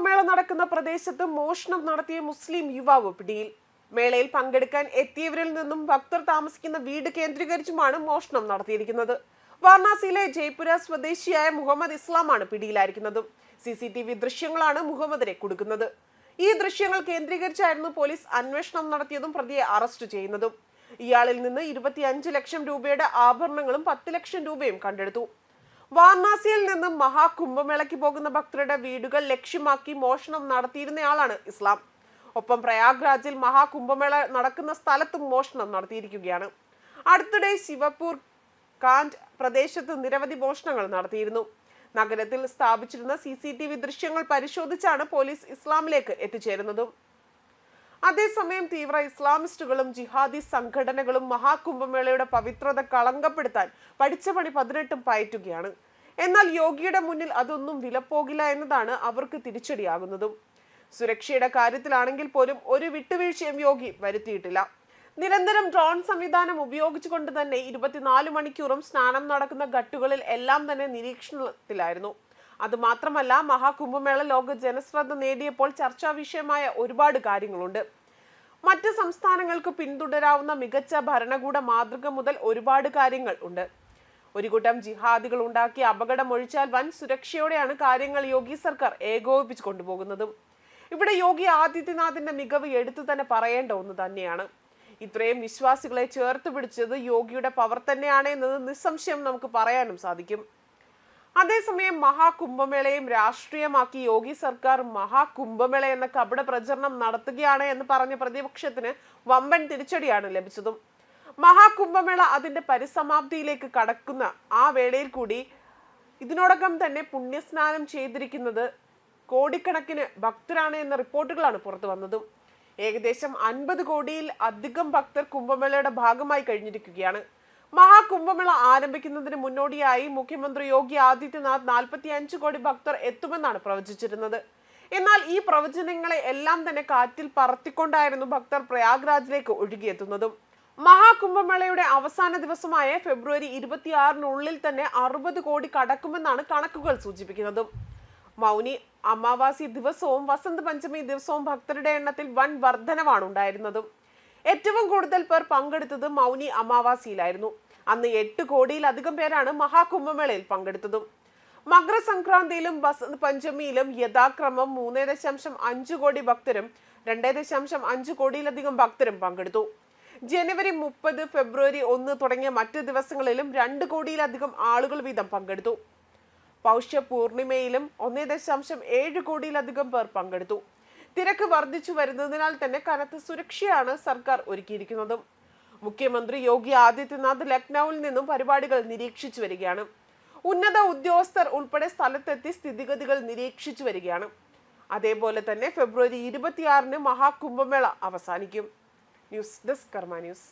മഹാകുംഭമേള നടക്കുന്ന പ്രദേശത്ത് മോഷണം നടത്തിയ മുസ്ലിം യുവാവ് പിടിയിൽ. മേളയിൽ പങ്കെടുക്കാൻ എത്തിയവരിൽ നിന്നും ഭക്തർ താമസിക്കുന്ന വീട് കേന്ദ്രീകരിച്ചുമാണ് മോഷണം നടത്തിയിരിക്കുന്നത്. വാരണാസിയിലെ ജയ്പുര സ്വദേശിയായ മുഹമ്മദ് ഇസ്ലാമാണ് പിടിയിലായിരിക്കുന്നതും. സി സി ടി വി ദൃശ്യങ്ങളാണ് മുഹമ്മദിനെ കൊടുക്കുന്നത്. ഈ ദൃശ്യങ്ങൾ കേന്ദ്രീകരിച്ചായിരുന്നു പോലീസ് അന്വേഷണം നടത്തിയതും പ്രതിയെ അറസ്റ്റ് ചെയ്യുന്നതും. ഇയാളിൽ നിന്ന് ഇരുപത്തിയഞ്ച് ലക്ഷം രൂപയുടെ ആഭരണങ്ങളും പത്ത് ലക്ഷം രൂപയും കണ്ടെടുത്തു. വാരണാസിയിൽ നിന്നും മഹാകുംഭമേളയ്ക്ക് പോകുന്ന ഭക്തരുടെ വീടുകൾ ലക്ഷ്യമാക്കി മോഷണം നടത്തിയിരുന്നയാളാണ് ഇസ്ലാം. ഒപ്പം പ്രയാഗ്രാജിൽ മഹാകുംഭമേള നടക്കുന്ന സ്ഥലത്തും മോഷണം നടത്തിയിരിക്കുകയാണ്. അടുത്തിടെ ശിവപൂർ കാൻഡ് പ്രദേശത്ത് നിരവധി മോഷണങ്ങൾ നടത്തിയിരുന്നു. നഗരത്തിൽ സ്ഥാപിച്ചിരുന്ന സി ദൃശ്യങ്ങൾ പരിശോധിച്ചാണ് പോലീസ് ഇസ്ലാമിലേക്ക് എത്തിച്ചേരുന്നതും. അതേസമയം തീവ്ര ഇസ്ലാമിസ്റ്റുകളും ജിഹാദി സംഘടനകളും മഹാകുംഭമേളയുടെ പവിത്രത കളങ്കപ്പെടുത്താൻ പഠിച്ച പണി പതിനെട്ടും പയറ്റുകയാണ്. എന്നാൽ യോഗിയുടെ മുന്നിൽ അതൊന്നും വിലപ്പോകില്ല എന്നതാണ് അവർക്ക് തിരിച്ചടിയാകുന്നതും. സുരക്ഷയുടെ കാര്യത്തിലാണെങ്കിൽ പോലും ഒരു വിട്ടുവീഴ്ചയും യോഗി വരുത്തിയിട്ടില്ല. നിരന്തരം ഡ്രോൺ സംവിധാനം ഉപയോഗിച്ചുകൊണ്ട് തന്നെ ഇരുപത്തിനാല് മണിക്കൂറും സ്നാനം നടക്കുന്ന ഘട്ടുകളിൽ എല്ലാം തന്നെ നിരീക്ഷണത്തിലായിരുന്നു. അതുമാത്രമല്ല മഹാകുംഭമേള ലോക ജനശ്രദ്ധ നേടിയപ്പോൾ ചർച്ചാ വിഷയമായ ഒരുപാട് കാര്യങ്ങളുണ്ട്. മറ്റ് സംസ്ഥാനങ്ങൾക്ക് പിന്തുടരാവുന്ന മികച്ച ഭരണകൂട മാതൃക മുതൽ ഒരുപാട് കാര്യങ്ങൾ ഉണ്ട്. ഒരു കൂട്ടം ജിഹാദികൾ ഉണ്ടാക്കിയ അപകടം ഒഴിച്ചാൽ വൻ സുരക്ഷയോടെയാണ് കാര്യങ്ങൾ യോഗി സർക്കാർ ഏകോപിപ്പിച്ചു കൊണ്ടുപോകുന്നതും. ഇവിടെ യോഗി ആദിത്യനാഥിന്റെ മികവ് എടുത്തു തന്നെ പറയേണ്ട ഒന്ന് തന്നെയാണ്. ഇത്രയും വിശ്വാസികളെ ചേർത്ത് പിടിച്ചത് യോഗിയുടെ പവർ തന്നെയാണ് എന്നത് നിസ്സംശയം നമുക്ക് പറയാനും സാധിക്കും. അതേസമയം മഹാകുംഭമേളയും രാഷ്ട്രീയമാക്കി യോഗി സർക്കാർ മഹാകുംഭമേള എന്ന കപട പ്രചരണം നടത്തുകയാണ് എന്ന് പറഞ്ഞ പ്രതിപക്ഷത്തിന് വമ്പൻ തിരിച്ചടിയാണ് ലഭിച്ചതും. മഹാകുംഭമേള അതിന്റെ പരിസമാപ്തിയിലേക്ക് കടക്കുന്ന ആ വേളയിൽ കൂടി ഇതിനോടകം തന്നെ പുണ്യസ്നാനം ചെയ്തിരിക്കുന്നത് കോടിക്കണക്കിന് ഭക്തരാണ് എന്ന റിപ്പോർട്ടുകളാണ് പുറത്തു വന്നതും. ഏകദേശം അൻപത് കോടിയിൽ അധികം ഭക്തർ കുംഭമേളയുടെ ഭാഗമായി കഴിഞ്ഞിരിക്കുകയാണ്. മഹാകുംഭമേള ആരംഭിക്കുന്നതിന് മുന്നോടിയായി മുഖ്യമന്ത്രി യോഗി ആദിത്യനാഥ് നാൽപ്പത്തി അഞ്ച് കോടി ഭക്തർ എത്തുമെന്നാണ് പ്രവചിച്ചിരുന്നത്. എന്നാൽ ഈ പ്രവചനങ്ങളെ എല്ലാം തന്നെ കാറ്റിൽ പറത്തിക്കൊണ്ടായിരുന്നു ഭക്തർ പ്രയാഗ്രാജിലേക്ക് ഒഴുകിയെത്തുന്നതും. മഹാകുംഭമേളയുടെ അവസാന ദിവസമായ ഫെബ്രുവരി ഇരുപത്തിയാറിനുള്ളിൽ തന്നെ അറുപത് കോടി കടക്കുമെന്നാണ് കണക്കുകൾ സൂചിപ്പിക്കുന്നതും. മൗനി അമാവാസി ദിവസവും വസന്ത് പഞ്ചമി ദിവസവും ഭക്തരുടെ എണ്ണത്തിൽ വൻ വർധനവാണ് ഉണ്ടായിരുന്നതും ഏറ്റവും കൂടുതൽ പേർ പങ്കെടുത്തത് മൗനി അമാവാസിയിലായിരുന്നു. അന്ന് എട്ട് കോടിയിലധികം പേരാണ് മഹാകുംഭമേളയിൽ പങ്കെടുത്തതും. മകരസംക്രാന്തിയിലും വസന്ത് പഞ്ചമിയിലും യഥാക്രമം മൂന്ന് ദശാംശം അഞ്ച് കോടി ഭക്തരും രണ്ടേ ദശാംശം അഞ്ച് കോടിയിലധികം ഭക്തരും പങ്കെടുത്തു. ജനുവരി മുപ്പത് ഫെബ്രുവരി ഒന്ന് തുടങ്ങിയ മറ്റ് ദിവസങ്ങളിലും രണ്ട് കോടിയിലധികം ആളുകൾ വീതം പങ്കെടുത്തു. പൗഷ്യ പൂർണിമയിലും ഒന്നേ ദശാംശം ഏഴ് കോടിയിലധികം പേർ പങ്കെടുത്തു. തിരക്ക് വർദ്ധിച്ചു വരുന്നതിനാൽ തന്നെ കനത്ത സുരക്ഷയാണ് സർക്കാർ ഒരുക്കിയിരിക്കുന്നതും. മുഖ്യമന്ത്രി യോഗി ആദിത്യനാഥ് ലക്നൌവിൽ നിന്നും പരിപാടികൾ നിരീക്ഷിച്ചു വരികയാണ്. ഉന്നത ഉദ്യോഗസ്ഥർ ഉൾപ്പെടെ സ്ഥലത്തെത്തി സ്ഥിതിഗതികൾ നിരീക്ഷിച്ചു വരികയാണ്. അതേപോലെ തന്നെ ഫെബ്രുവരി ഇരുപത്തിയാറിന് മഹാകുംഭമേള അവസാനിക്കും. News desk Karma news.